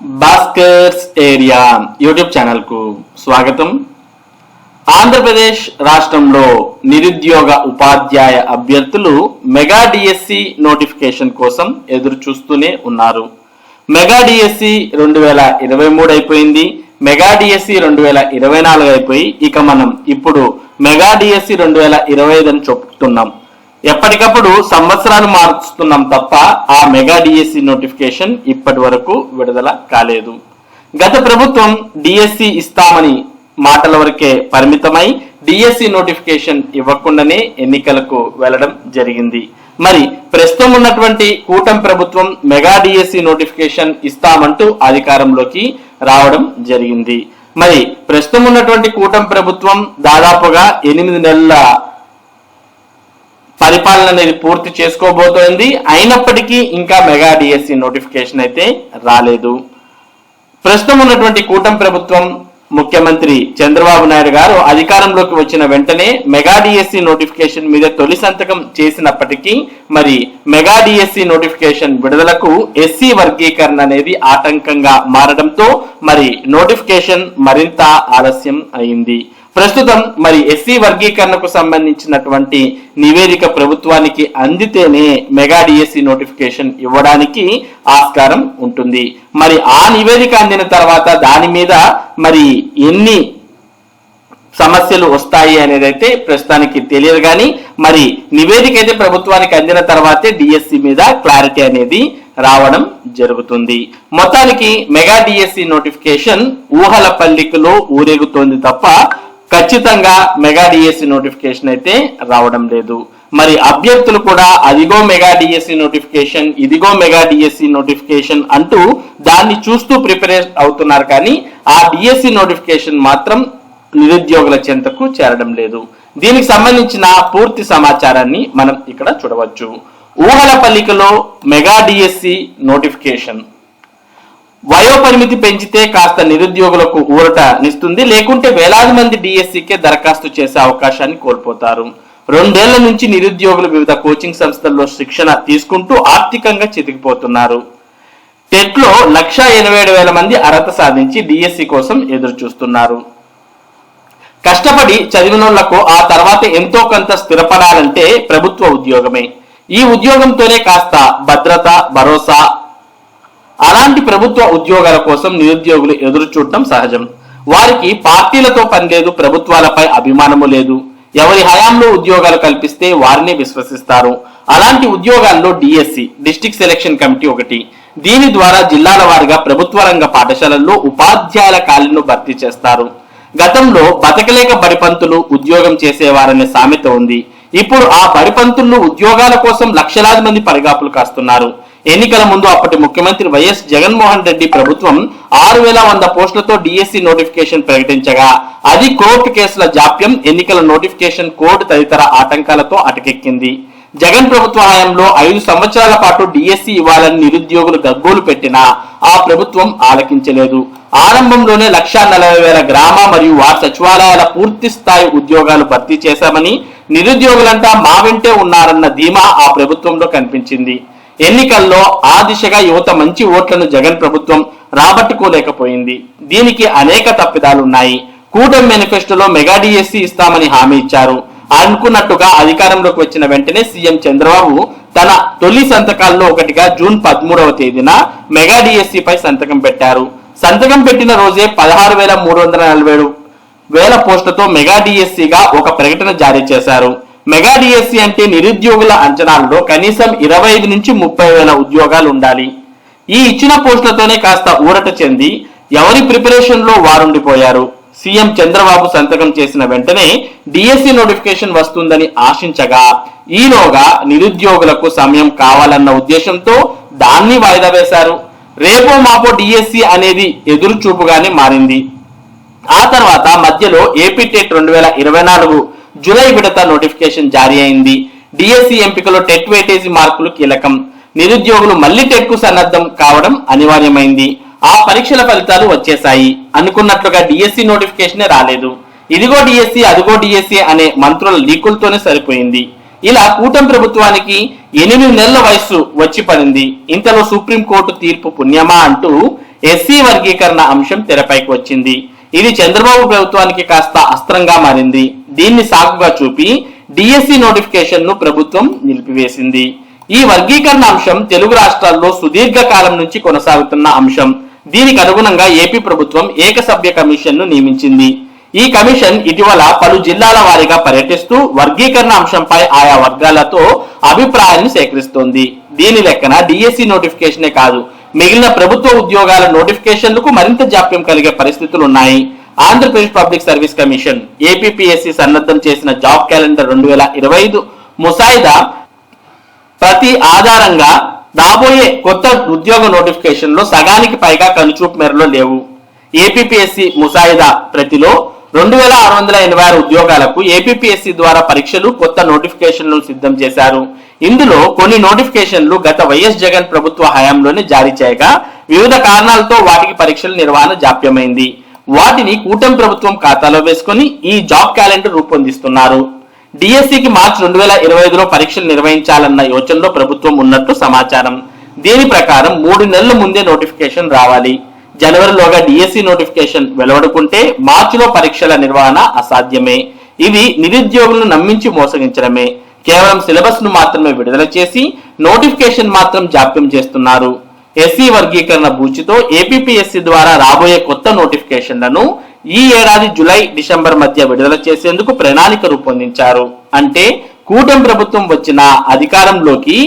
Bhaskar's area YouTube ఛానల్కు స్వాగతం. ఆంధ్రప్రదేశ్ రాష్ట్రంలో నిరుద్యోగ ఉపాధ్యాయ అభ్యర్థులు మెగా డిఎస్సి నోటిఫికేషన్ కోసం ఎదురు చూస్తూనే ఉన్నారు. మెగా డిఎస్సి రెండు వేల ఇరవై మూడు అయిపోయింది. మెగా డిఎస్సి రెండు వేల ఇరవై నాలుగు అయిపోయి ఇక మనం ఇప్పుడు మెగా డిఎస్సి రెండు వేల ఇరవై ఐదు అని చెప్తున్నాం ఎప్పటికప్పుడు సంవత్సరాలు మార్చుతున్నాం తప్ప ఆ మెగా డిఎస్సి నోటిఫికేషన్ ఇప్పటి వరకు విడుదల కాలేదు. గత ప్రభుత్వం డిఎస్సి ఇస్తామని మాటల వరకే పరిమితమై డిఎస్సి నోటిఫికేషన్ ఇవ్వకుండానే ఎన్నికలకు వెళ్ళడం జరిగింది. మరి ప్రస్తుతం ఉన్నటువంటి కూటమి ప్రభుత్వం మెగా డిఎస్సి నోటిఫికేషన్ ఇస్తామంటూ అధికారంలోకి రావడం జరిగింది. మరి ప్రస్తుతం ఉన్నటువంటి కూటమి ప్రభుత్వం దాదాపుగా ఎనిమిది నెలల పరిపాలన అనేది పూర్తి చేసుకోబోతోంది. అయినప్పటికీ ఇంకా మెగా డిఎస్సి నోటిఫికేషన్ అయితే రాలేదు. ప్రస్తుతం ఉన్నటువంటి కూటమి ప్రభుత్వం ముఖ్యమంత్రి చంద్రబాబు నాయుడు గారు అధికారంలోకి వచ్చిన వెంటనే మెగా డిఎస్సి నోటిఫికేషన్ మీద తొలి సంతకం చేసినప్పటికీ మరి మెగా డిఎస్సి నోటిఫికేషన్ విడుదలకు ఎస్సీ వర్గీకరణ అనేది ఆటంకంగా మారడంతో మరి నోటిఫికేషన్ మరింత ఆలస్యం అయింది. ప్రస్తుతం మరి ఎస్సీ వర్గీకరణకు సంబంధించినటువంటి నివేదిక ప్రభుత్వానికి అందితేనే మెగా డిఎస్సి నోటిఫికేషన్ ఇవ్వడానికి ఆస్కారం ఉంటుంది. మరి ఆ నివేదిక అందిన తర్వాత దాని మీద మరి ఎన్ని సమస్యలు వస్తాయి అనేది అయితే ప్రస్తుతానికి తెలియదు కానీ మరి నివేదిక అయితే ప్రభుత్వానికి అందిన తర్వాతే డిఎస్సి మీద క్లారిటీ అనేది రావడం జరుగుతుంది. మొత్తానికి మెగా డిఎస్సి నోటిఫికేషన్ ఊహల పల్లికలో ఊరేగుతోంది తప్ప ఖచ్చితంగా మెగా డిఎస్సి నోటిఫికేషన్ అయితే రావడం లేదు. మరి అభ్యర్థులు కూడా అదిగో మెగా డిఎస్సి నోటిఫికేషన్ ఇదిగో మెగా డిఎస్సి నోటిఫికేషన్ అంటూ దాన్ని చూస్తూ ప్రిపేర్ అవుతున్నారు కానీ ఆ డిఎస్సి నోటిఫికేషన్ మాత్రం నిరుద్యోగుల చెంతకు చేరడం లేదు. దీనికి సంబంధించిన పూర్తి సమాచారాన్ని మనం ఇక్కడ చూడవచ్చు. ఊహల పల్లికలో మెగా డిఎస్సి నోటిఫికేషన్ వయోపరిమితి పెంచితే కాస్త నిరుద్యోగులకు ఊరట నిస్తుంది. లేకుంటే వేలాది మంది డిఎస్సికే దరఖాస్తు చేసే అవకాశాన్ని కోల్పోతారు. రెండేళ్ళ నుంచి నిరుద్యోగులు వివిధ కోచింగ్ సంస్థల్లో శిక్షణ తీసుకుంటూ ఆర్థికంగా చితికిపోతున్నారు. టెట్లో లక్షా లక్ష ఎనభై ఏడు వేల మంది అర్హత సాధించి డిఎస్సి కోసం ఎదురు చూస్తున్నారు కష్టపడి చదివినోళ్ళకు ఆ తర్వాత ఎంతో కొంత స్థిరపడాలంటే ప్రభుత్వ ఉద్యోగమే. ఈ ఉద్యోగంతోనే కాస్త భద్రత భరోసా అలాంటి ప్రభుత్వ ఉద్యోగాల కోసం నిరుద్యోగులు ఎదురు చూడటం సహజం. వారికి పార్టీలతో పనిలేదు ప్రభుత్వాలపై అభిమానము లేదు. ఎవరి హయాంలో ఉద్యోగాలు కల్పిస్తే వారిని విశ్వసిస్తారు. అలాంటి ఉద్యోగాల్లో డిఎస్సి డిస్టిక్ సెలక్షన్ కమిటీ ఒకటి. దీని ద్వారా జిల్లాల వారిగా ప్రభుత్వ రంగ పాఠశాలల్లో ఉపాధ్యాయుల ఖాళీలను భర్తీ చేస్తారు. గతంలో బతకలేక బడిపంతులు ఉద్యోగం చేసేవారనే సామెత ఉంది. ఇప్పుడు ఆ బడిపంతులు ఉద్యోగాల కోసం లక్షలాది మంది పరిగాపులు కాస్తున్నారు. ఎన్నికల ముందు అప్పటి ముఖ్యమంత్రి వైఎస్ జగన్మోహన్ రెడ్డి ప్రభుత్వం ఆరు వేల వంద పోస్టులతో డిఎస్సి నోటిఫికేషన్ ప్రకటించగా అది కోర్టు కేసుల జాప్యం ఎన్నికల నోటిఫికేషన్ కోడ్ తదితర ఆటంకాలతో అటకెక్కింది. జగన్ ప్రభుత్వ హయాంలో ఐదు సంవత్సరాల పాటు డిఎస్సి ఇవ్వాలని నిరుద్యోగులు గగ్గోలు పెట్టినా ఆ ప్రభుత్వం ఆలకించలేదు. ఆరంభంలోనే లక్షా నలభై వేల గ్రామ మరియు వార్డు సచివాలయాల పూర్తి స్థాయి ఉద్యోగాలు భర్తీ చేశామని నిరుద్యోగులంతా మా వెంటే ఉన్నారన్న ధీమా ఆ ప్రభుత్వంలో కనిపించింది. ఎన్నికల్లో ఆ దిశగా యువత మంచి ఓట్లను జగన్ ప్రభుత్వం రాబట్టుకోలేకపోయింది. దీనికి అనేక తప్పిదాలున్నాయి. కూటమి మేనిఫెస్టోలో మెగా డిఎస్సి ఇస్తామని హామీ ఇచ్చారు. అనుకున్నట్టుగా అధికారంలోకి వచ్చిన వెంటనే సీఎం చంద్రబాబు తన తొలి సంతకాల్లో ఒకటిగా జూన్ పదమూడవ తేదీన మెగా డిఎస్సి పై సంతకం పెట్టారు. సంతకం పెట్టిన రోజే పదహారు వేల మూడు వందల నలభై ఏడు వేల పోస్టులతో మెగా డిఎస్సిగా ఒక ప్రకటన జారీ చేశారు. మెగా డిఎస్సి అంటే నిరుద్యోగుల అంచనాలలో కనీసం ఇరవై ఐదు నుంచి ముప్పై వేల ఉద్యోగాలు ఉండాలి ఈ ఇచ్చిన పోస్టులతోనే కాస్త ఊరట చెంది ఎవరి ప్రిపరేషన్లో వారుండిపోయారు? సీఎం చంద్రబాబు సంతకం చేసిన వెంటనే డిఎస్సి నోటిఫికేషన్ వస్తుందని ఆశించగా ఈలోగా నిరుద్యోగులకు సమయం కావాలన్న ఉద్దేశంతో దాన్ని వాయిదా వేశారు. రేపో మాపో డిఎస్సి అనేది ఎదురుచూపుగానే మారింది. ఆ తర్వాత మధ్యలో ఏపీ టెట్ రెండు వేల ఇరవై నాలుగు జూలై విడత నోటిఫికేషన్ జారీ అయింది. డిఎస్సి ఎంపికలో టెట్ వేటేజీ మార్కులు కీలకం. నిరుద్యోగులు మళ్ళీ టెక్కు సన్నద్ధం కావడం అనివార్యమైంది. ఆ పరీక్షల ఫలితాలు వచ్చేశాయి. అనుకున్నట్లుగా డిఎస్సి నోటిఫికేషన్ రాలేదు. ఇదిగో డిఎస్సి అదిగో డిఎస్సి అనే మంత్రుల లీకులతోనే సరిపోయింది. ఇలా కూటమి ప్రభుత్వానికి ఎనిమిది నెలల వయస్సు వచ్చి పడింది. ఇంతలో సుప్రీంకోర్టు తీర్పు పుణ్యమా అంటూ ఎస్సీ వర్గీకరణ అంశం తెరపైకి వచ్చింది. ఇది చంద్రబాబు ప్రభుత్వానికి కాస్త అస్త్రంగా మారింది. దీన్ని సాకుగా చూపి డిఎస్సి నోటిఫికేషన్ను ప్రభుత్వం నిలిపివేసింది. ఈ వర్గీకరణ అంశం తెలుగు రాష్ట్రాల్లో సుదీర్ఘ కాలం నుంచి కొనసాగుతున్న అంశం. దీనికి అనుగుణంగా ఏపీ ప్రభుత్వం ఏకసభ్య కమిషన్ను నియమించింది. ఈ కమిషన్ ఇటీవల పలు జిల్లాల వారీగా పర్యటిస్తూ వర్గీకరణ అంశంపై ఆయా వర్గాలతో అభిప్రాయాన్ని సేకరిస్తోంది. దీని లెక్కన డిఎస్సి నోటిఫికేషనే కాదు. మిగిలిన ప్రభుత్వ ఉద్యోగాల నోటిఫికేషన్లకు మరింత జాప్యం కలిగే పరిస్థితులు ఉన్నాయి Andhra Pradesh public service commission APSC సన్నద్ధం చేసిన జాబ్ క్యాలెండర్ రెండు వేల ఇరవై ఐదు ముసాయిదా ప్రతి ఆధారంగా రాబోయే కొత్త ఉద్యోగ నోటిఫికేషన్లో సగానికి పైగా కనుచూపు మేరలో లేవు. ఏపీపీఎస్సీ ముసాయిదా ప్రతిలో రెండు వేల ఆరు వందల ఎనభై ఆరు ఉద్యోగాలకు ఏపీపీఎస్సీ ద్వారా పరీక్షలు కొత్త నోటిఫికేషన్లు సిద్ధం చేశారు. ఇందులో కొన్ని నోటిఫికేషన్లు గత వైఎస్ జగన్ ప్రభుత్వ హయాంలోనే జారీ చేయగా వివిధ కారణాలతో వాటికి పరీక్షల నిర్వహణ జాప్యమైంది. వాటిని కూటమి ప్రభుత్వం ఖాతాలో వేసుకుని ఈ జాబ్ క్యాలెండర్ రూపొందిస్తున్నారు. డిఎస్సికి మార్చి రెండు వేల ఇరవై ఐదులో పరీక్షలు నిర్వహించాలన్న యోచనలో ప్రభుత్వం ఉన్నట్టు సమాచారం. దీని ప్రకారం మూడు నెలల ముందే నోటిఫికేషన్ రావాలి. జనవరిలోగా డిఎస్సి నోటిఫికేషన్ వెలువడుకుంటే మార్చిలో పరీక్షల నిర్వహణ అసాధ్యమే. ఇది నిరుద్యోగులను నమ్మించి మోసగించడమే. కేవలం సిలబస్ను మాత్రమే విడుదల చేసి నోటిఫికేషన్ మాత్రం జాప్యం చేస్తున్నారు. ఎస్సీ వర్గీకరణ బూచితో ఏపీపీఎస్సీ ద్వారా రాబోయే కొత్త నోటిఫికేషన్లను ఈ ఏడాది జులై డిసెంబర్ మధ్య విడుదల చేసేందుకు ప్రణాళిక రూపొందించారు. అంటే కూటమి ప్రభుత్వం వచ్చిన అధికారంలోకి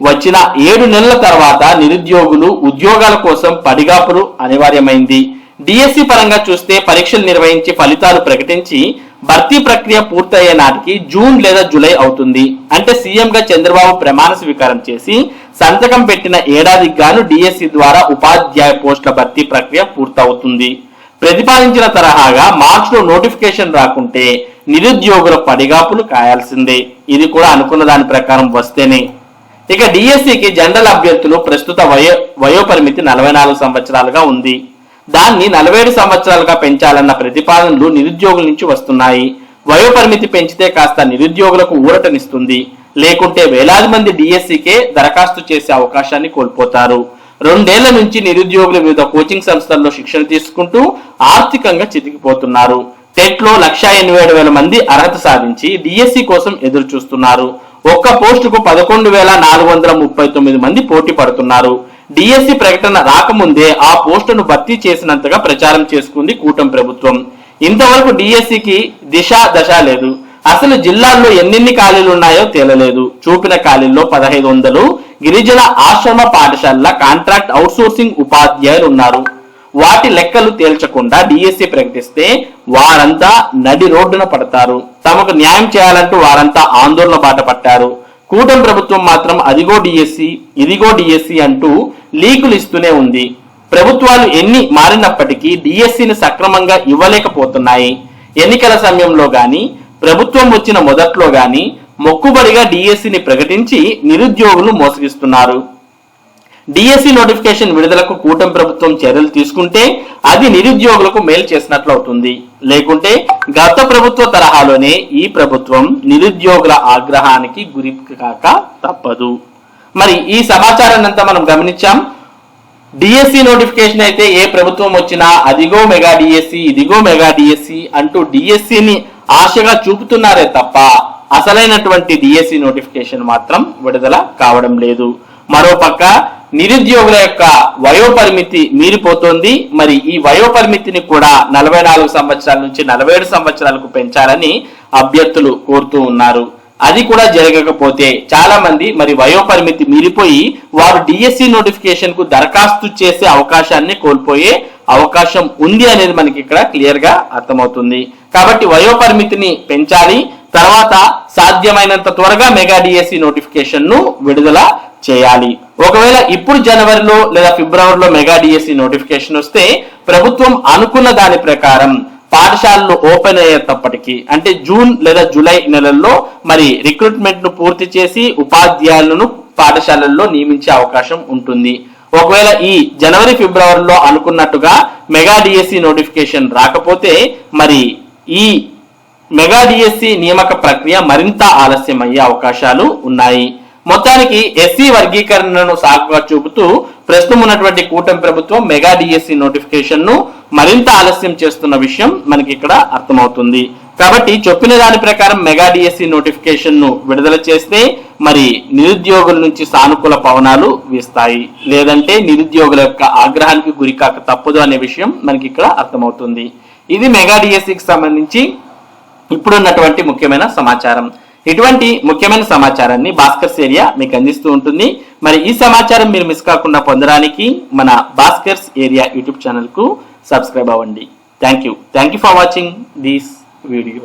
వచ్చిన ఏడు నెలల తర్వాత నిరుద్యోగులు ఉద్యోగాల కోసం పడిగాపులు అనివార్యమైంది. డిఎస్సి పరంగా చూస్తే పరీక్షలు నిర్వహించి ఫలితాలు ప్రకటించి భర్తీ ప్రక్రియ పూర్తయ్యే నాటికి జూన్ లేదా జూలై అవుతుంది. అంటే సీఎంగా చంద్రబాబు ప్రమాణ స్వీకారం చేసి సంతకం పెట్టిన ఏడాదికి గాను డిఎస్సి ద్వారా ఉపాధ్యాయ పోస్టుల భర్తీ ప్రక్రియ పూర్తవుతుంది. ప్రతిపాదించిన తరహాగా మార్చిలో నోటిఫికేషన్ రాకుంటే నిరుద్యోగుల పడిగాపులు కాయాల్సిందే. ఇది కూడా అనుకున్న దాని ప్రకారం వస్తేనే. ఇక డిఎస్సికి జనరల్ అభ్యర్థులు ప్రస్తుత వయో వయోపరిమితి నలభై నాలుగు సంవత్సరాలుగా ఉంది. దాన్ని నలభై ఏడు సంవత్సరాలుగా పెంచాలన్న ప్రతిపాదనలు నిరుద్యోగుల నుంచి వస్తున్నాయి. వయోపరిమితి పెంచితే కాస్త నిరుద్యోగులకు ఊరటనిస్తుంది. లేకుంటే వేలాది మంది డిఎస్సికే దరఖాస్తు చేసే అవకాశాన్ని కోల్పోతారు. రెండేళ్ళ నుంచి నిరుద్యోగులు వివిధ కోచింగ్ సంస్థల్లో శిక్షణ తీసుకుంటూ ఆర్థికంగా చితికిపోతున్నారు. టెట్లో లక్ష ఎనభై ఏడు వేల మంది అర్హత సాధించి డిఎస్సి కోసం ఎదురు చూస్తున్నారు ఒక్క పోస్టుకు పదకొండు వేల నాలుగు వందల ముప్పై తొమ్మిది మంది పోటీ పడుతున్నారు. డిఎస్సి ప్రకటన రాకముందే ఆ పోస్టును భర్తీ చేసినంతగా ప్రచారం చేసుకుంది కూటమి ప్రభుత్వం. ఇంతవరకు డిఎస్సికి దిశ దశ లేదు. అసలు జిల్లాల్లో ఎన్నెన్ని ఖాళీలు ఉన్నాయో తేలలేదు. చూపిన ఖాళీల్లో పదహైదు వందలు గిరిజన ఆశ్రమ పాఠశాలల కాంట్రాక్ట్ అవుట్సోర్సింగ్ ఉపాధ్యాయులు ఉన్నారు. వాటి లెక్కలు తేల్చకుండా డిఎస్సి ప్రకటిస్తే వారంతా నడి రోడ్డున పడతారు. తమకు న్యాయం చేయాలంటూ వారంతా ఆందోళన బాట పట్టారు. కూటమి ప్రభుత్వం మాత్రం అదిగో డిఎస్సి ఇదిగో డిఎస్సి అంటూ లీకులు ఇస్తూనే ఉంది. ప్రభుత్వాలు ఎన్ని మారినప్పటికీ డిఎస్సిని సక్రమంగా ఇవ్వలేకపోతున్నాయి. ఎన్నికల సమయంలో కానీ ప్రభుత్వం వచ్చిన మొదట్లో గాని మొక్కుబడిగా డిఎస్సిని ప్రకటించి నిరుద్యోగులు మోసగిస్తున్నారు. డిఎస్సి నోటిఫికేషన్ విడుదలకు కూటమి ప్రభుత్వం చర్యలు తీసుకుంటే అది నిరుద్యోగులకు మేలు చేసినట్లు అవుతుంది. లేకుంటే గత ప్రభుత్వ తరహాలోనే ఈ ప్రభుత్వం నిరుద్యోగుల ఆగ్రహానికి గురి కాక తప్పదు. మరి ఈ సమాచారాన్ని అంతా మనం గమనించాం. డిఎస్సి నోటిఫికేషన్ అయితే ఏ ప్రభుత్వం వచ్చినా అదిగో మెగా డిఎస్సి ఇదిగో మెగా డిఎస్సి అంటూ డిఎస్సిని ఆశగా చూపుతున్నారే తప్ప అసలైనటువంటి డిఎస్సి నోటిఫికేషన్ మాత్రం విడుదల కావడం లేదు. మరోపక్క నిరుద్యోగుల యొక్క వయోపరిమితి మీరిపోతోంది. మరి ఈ వయోపరిమితిని కూడా నలభై నాలుగు సంవత్సరాల నుంచి నలభై ఏడు సంవత్సరాలకు పెంచాలని అభ్యర్థులు కోరుతూ ఉన్నారు. అది కూడా జరగకపోతే చాలా మంది మరి వయోపరిమితి మీరిపోయి వారు డిఎస్సి నోటిఫికేషన్కు దరఖాస్తు చేసే అవకాశాన్ని కోల్పోయే అవకాశం ఉంది అనేది మనకి ఇక్కడ క్లియర్గా అర్థమవుతుంది. కాబట్టి వయోపరిమితిని పెంచాలి. తర్వాత సాధ్యమైనంత త్వరగా మెగా డిఎస్సి నోటిఫికేషన్ను విడుదల చేయాలి. ఒకవేళ ఇప్పుడు జనవరిలో లేదా ఫిబ్రవరిలో మెగా డిఎస్సి నోటిఫికేషన్ వస్తే ప్రభుత్వం అనుకున్న దాని ప్రకారం పాఠశాలలు ఓపెన్ అయ్యేటప్పటికి అంటే జూన్ లేదా జూలై నెలల్లో మరి రిక్రూట్మెంట్ను పూర్తి చేసి ఉపాధ్యాయులను పాఠశాలల్లో నియమించే అవకాశం ఉంటుంది. ఒకవేళ ఈ జనవరి ఫిబ్రవరిలో అనుకున్నట్టుగా మెగా డిఎస్సి నోటిఫికేషన్ రాకపోతే మరి ఈ మెగా డిఎస్సి నియామక ప్రక్రియ మరింత ఆలస్యం అయ్యే అవకాశాలు ఉన్నాయి. మొత్తానికి ఎస్సీ వర్గీకరణను సాకుగా చూపుతూ ప్రస్తుతం ఉన్నటువంటి కూటమి ప్రభుత్వం మెగా డిఎస్సి నోటిఫికేషన్ను మరింత ఆలస్యం చేస్తున్న విషయం మనకి ఇక్కడ అర్థమవుతుంది. కాబట్టి చెప్పిన దాని ప్రకారం మెగా డిఎస్సి నోటిఫికేషన్ను విడుదల చేస్తే మరి నిరుద్యోగుల నుంచి సానుకూల పవనాలు వీస్తాయి. లేదంటే నిరుద్యోగుల యొక్క ఆగ్రహానికి గురికాక తప్పదు అనే విషయం మనకి ఇక్కడ అర్థమవుతుంది. ఇది మెగా డిఎస్సికి సంబంధించి ఇప్పుడున్నటువంటి ముఖ్యమైన సమాచారం. ఇటువంటి ముఖ్యమైన సమాచారాన్ని భాస్కర్స్ ఏరియా మీకు అందిస్తూ ఉంటుంది. మరి ఈ సమాచారం మీరు మిస్ కాకుండా పొందడానికి మన భాస్కర్స్ ఏరియా యూట్యూబ్ ఛానల్కు సబ్స్క్రైబ్ అవ్వండి. Thank you. Thank you for watching this video.